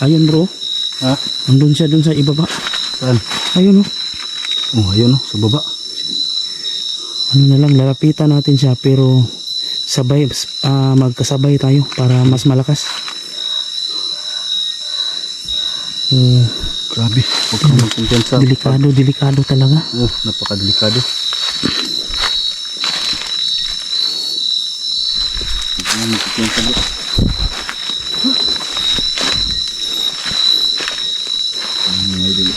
Ayun bro. Ha? Andun siya dun sa ibaba. Saan? Ayun oh. Oh, ayun oh, sa baba. Ano na lang, lalapitan natin siya pero sabay, ah, magkasabay tayo para mas malakas. Oh, Grabe, huwag kang magkumpiyansa. delikado, delikado talaga. Oh, napakadelikado. Huwag kang magkumpiyansa bro. Ang mga idol.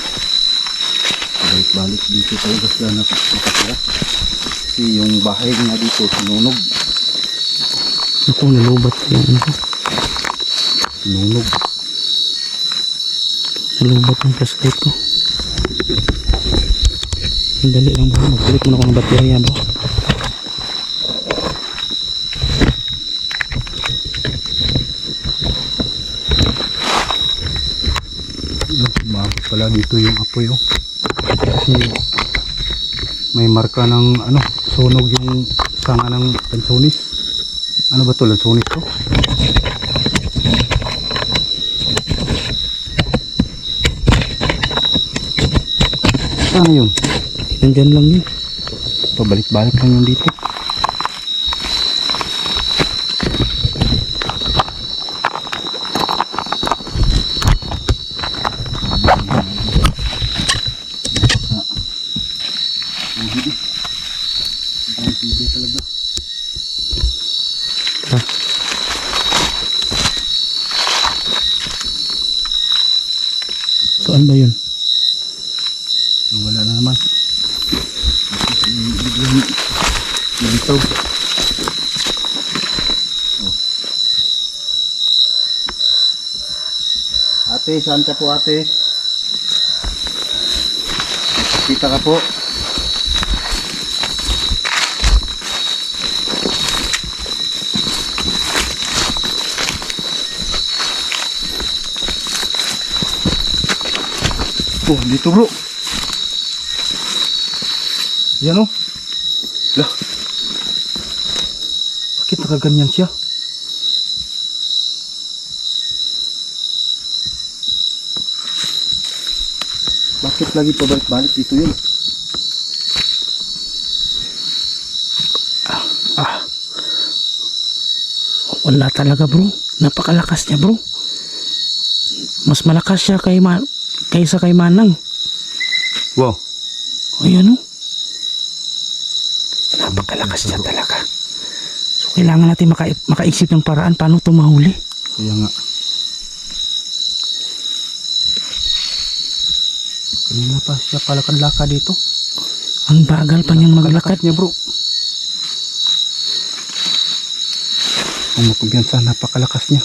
Balik-balik dito talaga sila nak- nakatira. Kasi yung bahay nga dito, sinunog. Naku, nalubat ko. Sinunog. Nalubat yung flashlight ko. Ang dali lang bro. Magbalik muna ako ng baterya. Yun, umabot pala dito yung apoy oh. Kasi may marka ng ano, sunog yung sanga ng lansonis. Ano ba to lansonis to? Ano yun? Nandyan lang yun. Pabalik-balik lang yun dito. Oh. Ate, saan ka po ate? Kita ka po. Oh, dito bro. Yan o. Lah. Bakit nakaganyan siya? Bakit lagi pabalik-balik dito yun? Ah. Wala talaga bro. Napakalakas niya bro. Mas malakas siya kay ma kaysa kay Manang. Wow. Ayun oh. Napakalakas niya talaga. So kailangan natin maka makaisip ng paraan paano tumahuli. Kaya nga. Kanina pa siya palakad-laka dito. Ang bagal pa niyang maglakad. Niya bro. Ang makumpiyansa, napakalakas niya.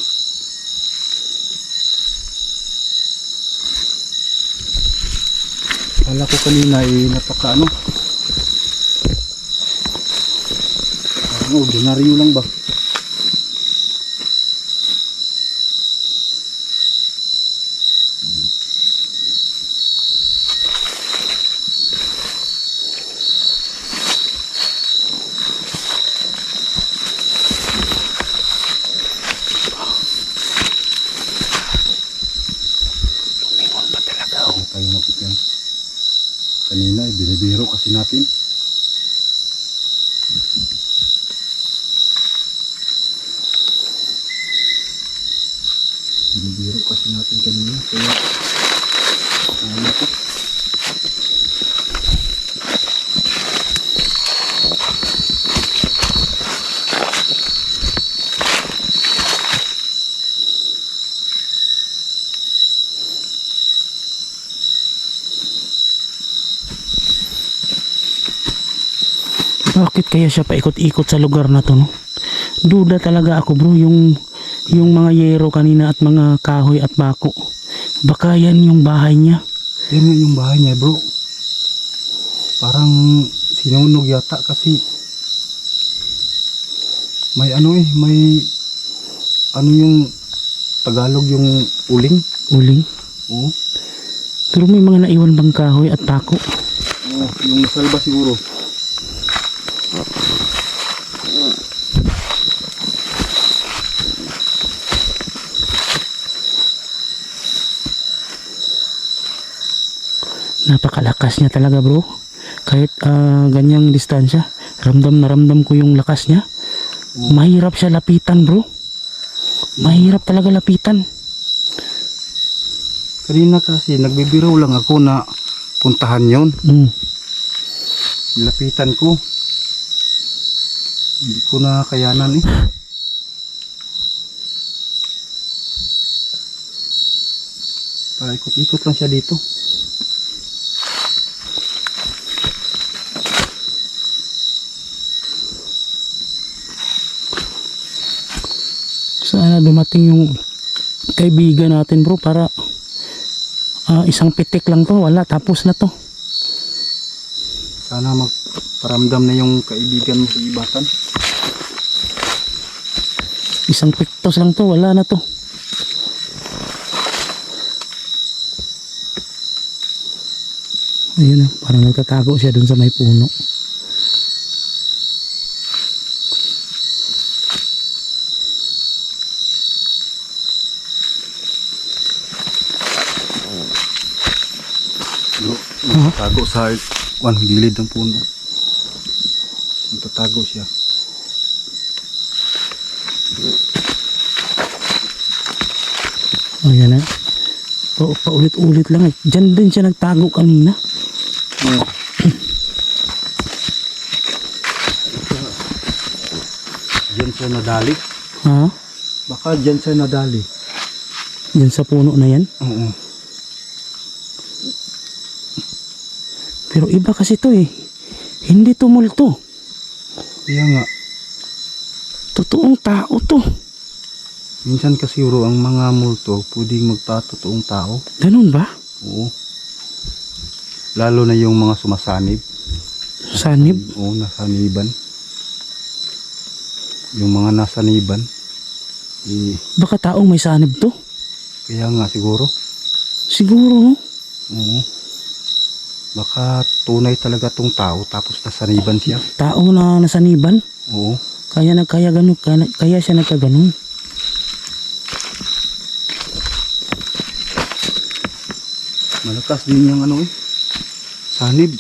Kala ko kanina eh, napaka ano. Ordinaryo lang ba? Lumingon pa talaga oh. Ano tayo makumpiyansa? Kanina eh, binibiro kasi natin. Binibiro kasi natin kanina. Kaya, ano ko? Bakit kaya siya paikot-ikot sa lugar na to no? Duda talaga ako bro yung yung mga yero kanina at mga kahoy at bako. Baka yan yung bahay niya. Yan nga yung bahay niya bro. Parang sinunog yata kasi may ano eh, may ano yung Tagalog yung uling. Uling. Oo. Pero may mga naiwan bang kahoy at bako? Oh, yung nasalba siguro napakalakas niya talaga bro. Kahit uh, ganyang distansya ramdam na ramdam ko yung lakas niya. Mahirap siya lapitan bro. Mahirap talaga lapitan. Kanina kasi nagbibiro lang ako na puntahan yon mm. lapitan ko. Hindi ko na kayanan eh. Paikot-ikot lang siya dito. Sana dumating yung kaibigan natin bro para ah, isang pitik lang to. Wala, tapos na to. Sana magparamdam na yung kaibigan mo sa ibatan. Isang piktos lang to. Wala na to. Ayun na, parang nagtatago siya dun sa may puno. No, nagtatago sa one gilid ng puno. Nagtatago siya. Ayan na. Pa, paulit-ulit lang. eh. Diyan din siya nagtago kanina. Diyan siya nadali. Ha? Baka diyan siya nadali. Diyan sa puno na yan. Oo. Pero iba kasi to eh. Hindi to multo. Kaya nga, Totoong tao to. Minsan kasi bro, ang mga multo, pwedeng magpatotoong tao. Ganun ba? Oo. Lalo na yung mga sumasanib. Sanib? Oo, nasaniban. Yung mga nasaniban. Eh, Baka taong may sanib to? kaya nga siguro. Siguro no? Oo. Baka tunay talaga tong tao tapos nasaniban siya. Tao na nasaniban. Oo. Kaya nagkaya ganun. Kaya, kaya siya nagkaganon. Malakas din yung ano eh. Sanib.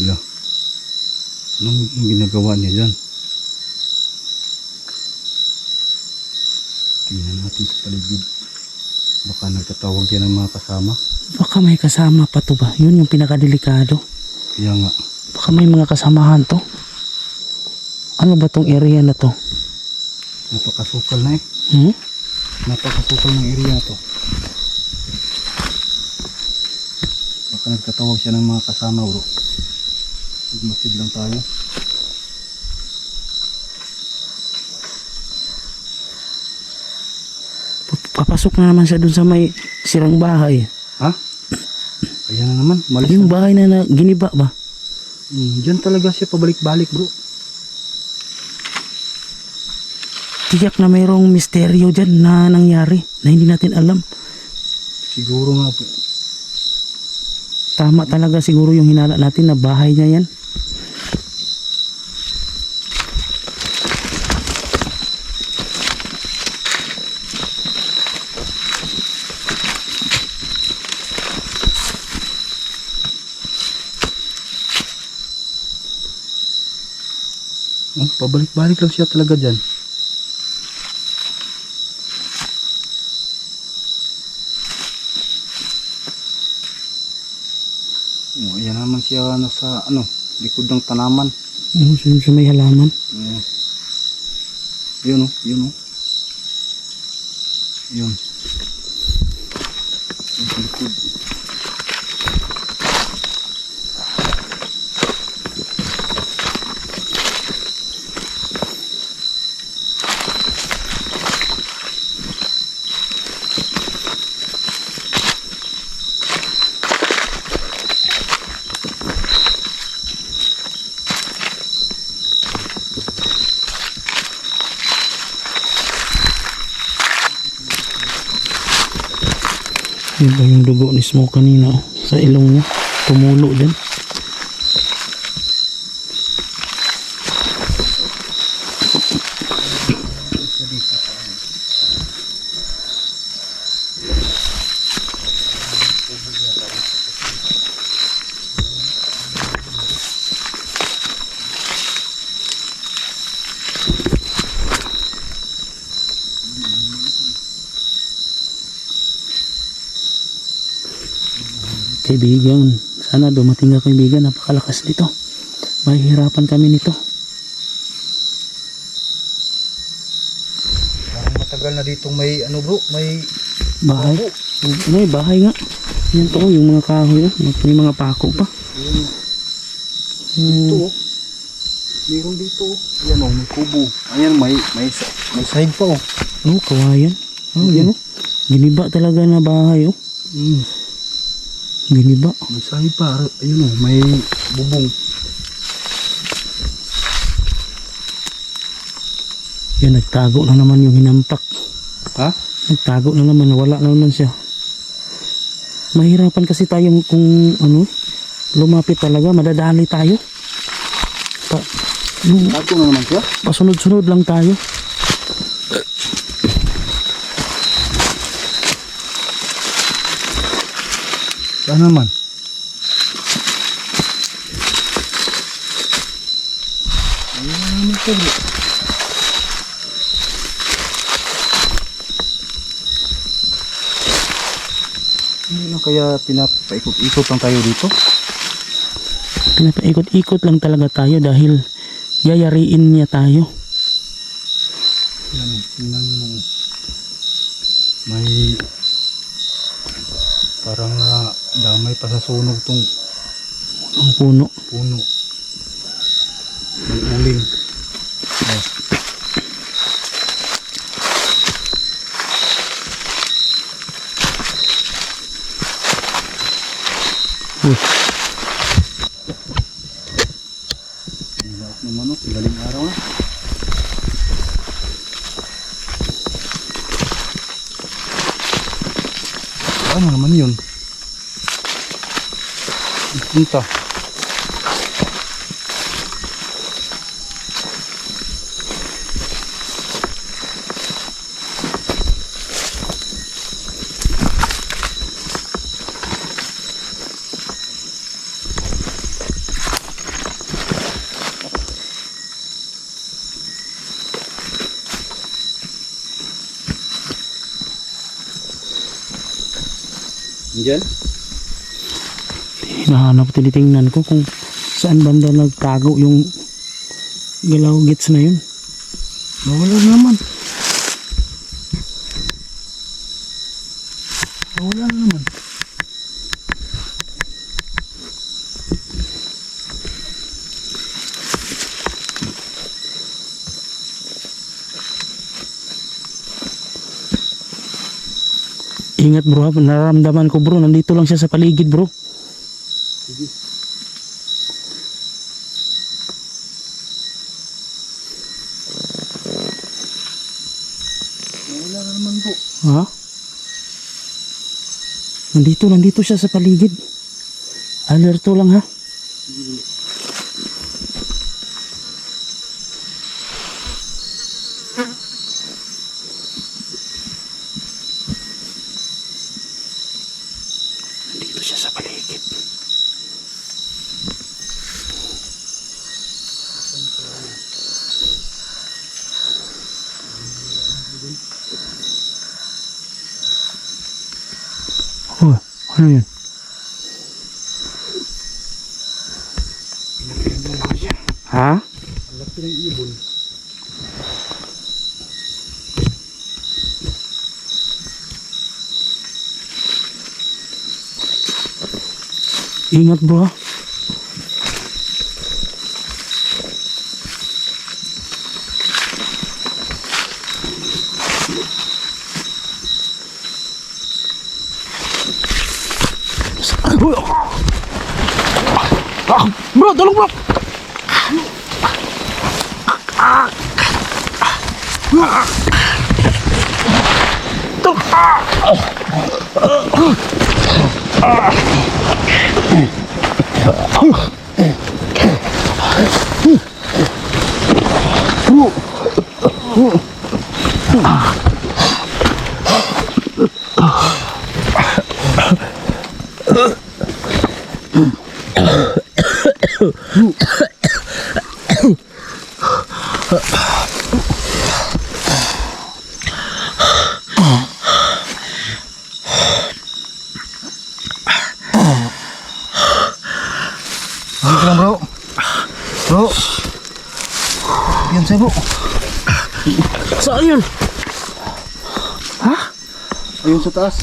Wala. Anong ginagawa niya dyan? Tingnan natin sa paligid. Baka nagtatawag yan ng mga kasama. Baka may kasama pa to ba? Yun yung pinakadelikado. Kaya nga, Baka may mga kasamahan to. Ano ba tong area na to? napakasukal na eh. Hmm? Napakasukal ng area to. Baka nagtatawag siya ng mga kasama bro. Magmasid lang tayo. Papasok na naman siya dun sa may sirang bahay. Ha? Kaya na naman, malis Yung bahay na, na giniba ba? Hmm, Diyan talaga siya pabalik-balik bro. Tiyak na mayroong misteryo dyan na nangyari na hindi natin alam. Siguro nga po. Tama talaga siguro yung hinala natin na bahay niya yan. Oh, pabalik-balik lang siya talaga dyan. Oh, ayan naman siya nasa ano, likod ng tanaman. Yung sa, sa may halaman. Ayan. Yun oh, yun oh. Yun. Yun sa likod. Yun ba yung dugo ni Smoke kanina oh, sa ilong niya. Tumulo dyan. Kaibigan, sana dumating ka kaibigan. Napakalakas nito. Mahihirapan kami nito. Parang matagal na dito may ano bro, may Bahay. Ano eh, bahay nga. Yan to, yung mga kahoy. May mga pako pa. Hmm. oh. Meron dito oh. Ayan oh, may kubo. Ayan may may may side pa oh. Oh, kawayan. Oh, yan oh. Giniba talaga na bahay oh. Mm. Giniba. May side pa. Ayun oh, may bubong. Yan, nagtago na naman yung hinampak. Ha? Nagtago na naman, wala na naman siya. Mahirapan kasi tayo kung ano, lumapit talaga, madadali tayo. Pa, Tago na naman siya. pasunod-sunod lang tayo. Saan naman? Na naman. Hindi lang kaya pinapaikot-ikot lang tayo dito. Pinapaikot-ikot lang talaga tayo dahil yayariin niya tayo. Yan, tingnan mo. May parang na damay pa sa sunog tong Ang puno. puno. May uling. Oh. Uy, Ang laot ng manok, galing araw na. Ano naman yun? Punta. Diyan? Hinahanap, tinitingnan ko kung saan banda nagtago yung galaw gits na yun. Nawala na naman. Nawala na naman. Ingat bro, ha, nararamdaman ko bro, nandito lang siya sa paligid bro. Sige. Nawala na naman po. Ha? Nandito, nandito siya sa paligid. Alerto lang ha. Nandito siya sa paligid. Yun? Ha? Ang ibon. Ingat bro Ah, bro, dalong bro. Ah. bro. Bro. Yan sa'yo, bro. Saan yun? Ha? Ayun sa taas.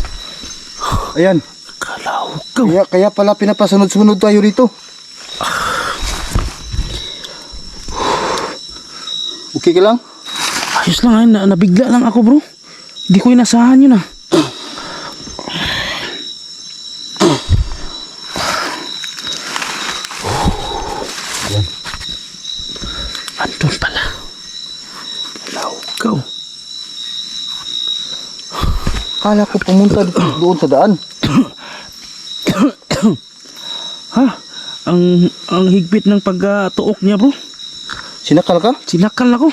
Ayan. Kalaw ka. Kaya, kaya pala pinapasunod-sunod tayo rito. Okay ka lang? Ayos lang ay, na, nabigla lang ako bro. Hindi ko inasahan yun ah. Andun pala. Kalaw ka. Kala ko pumunta doon sa daan. Ha? Ang ang higpit ng pagtuok niya bro. Sinakal ka? Sinakal ako.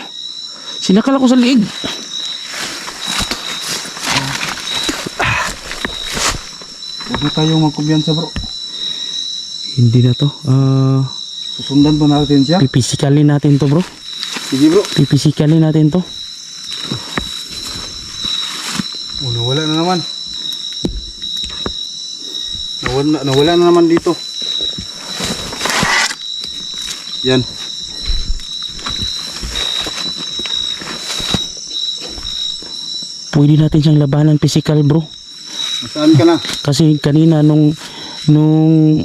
Sinakal ako sa liig. Huwag na tayong magkumbiyansa bro. Hindi na to. Ah, Susundan ba natin siya? pipisikalin natin to bro. Sige bro. Pipisikalin natin to. Oh, nawala na naman. Nawala, nawala na naman dito. Yan. Pwede natin siyang labanan physical bro. Saan ka na? Kasi kanina nung nung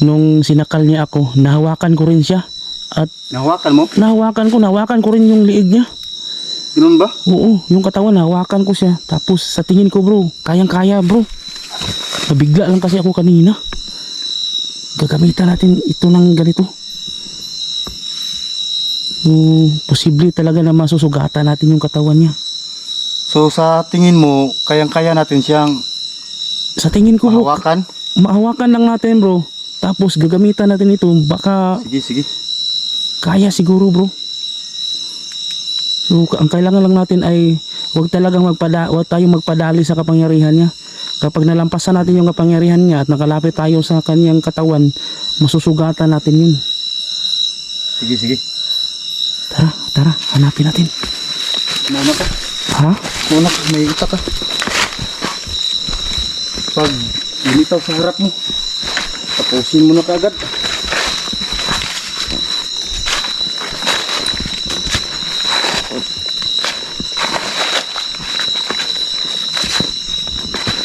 nung sinakal niya ako, nahawakan ko rin siya. At Nahawakan mo? nahawakan ko, nahawakan ko rin yung liig niya. Ganun ba? Oo, yung katawan nahawakan ko siya. Tapos sa tingin ko bro, kayang-kaya bro. Nabigla lang kasi ako kanina. Gagamitan natin ito ng ganito. Hmm, posible talaga na masusugatan natin yung katawan niya. So sa tingin mo, kayang-kaya natin siyang Sa tingin ko bro, mahawakan? mahawakan lang natin bro. Tapos gagamitan natin ito, baka Sige, sige. kaya siguro bro. So ang kailangan lang natin ay wag talagang magpada wag tayong magpadali sa kapangyarihan niya. Kapag nalampasan natin yung kapangyarihan niya at nakalapit tayo sa kanyang katawan, masusugatan natin yun. Sige, sige. Tara, tara, hanapin natin. Mauna ka. Ha? Mauna ka. May ita ka. Pag lumitaw sa harap mo, tapusin mo na kaagad.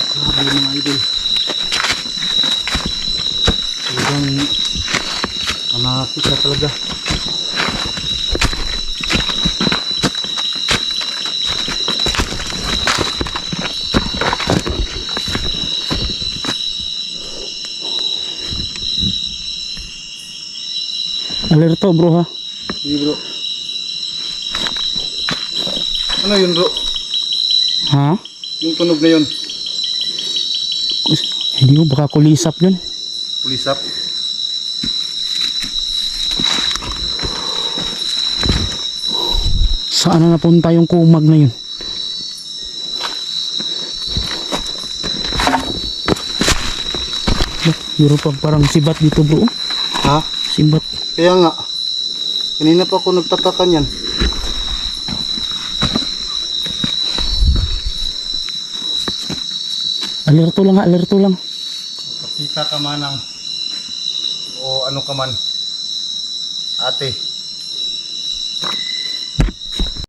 Grabe mga idol. Talagang talaga. Alerto bro ha. Sige bro. Ano yun bro? Ha? Yung tunog na yun. Hindi mo baka kulisap yun. Pulisap. Saan na napunta yung kumag na yun? Meron pang parang sibat dito bro. Ha? Sibat. Kaya nga. Kanina pa ako nagtataka niyan. Alerto lang ha, alerto lang. Kita ka manang o ano ka man. Ate.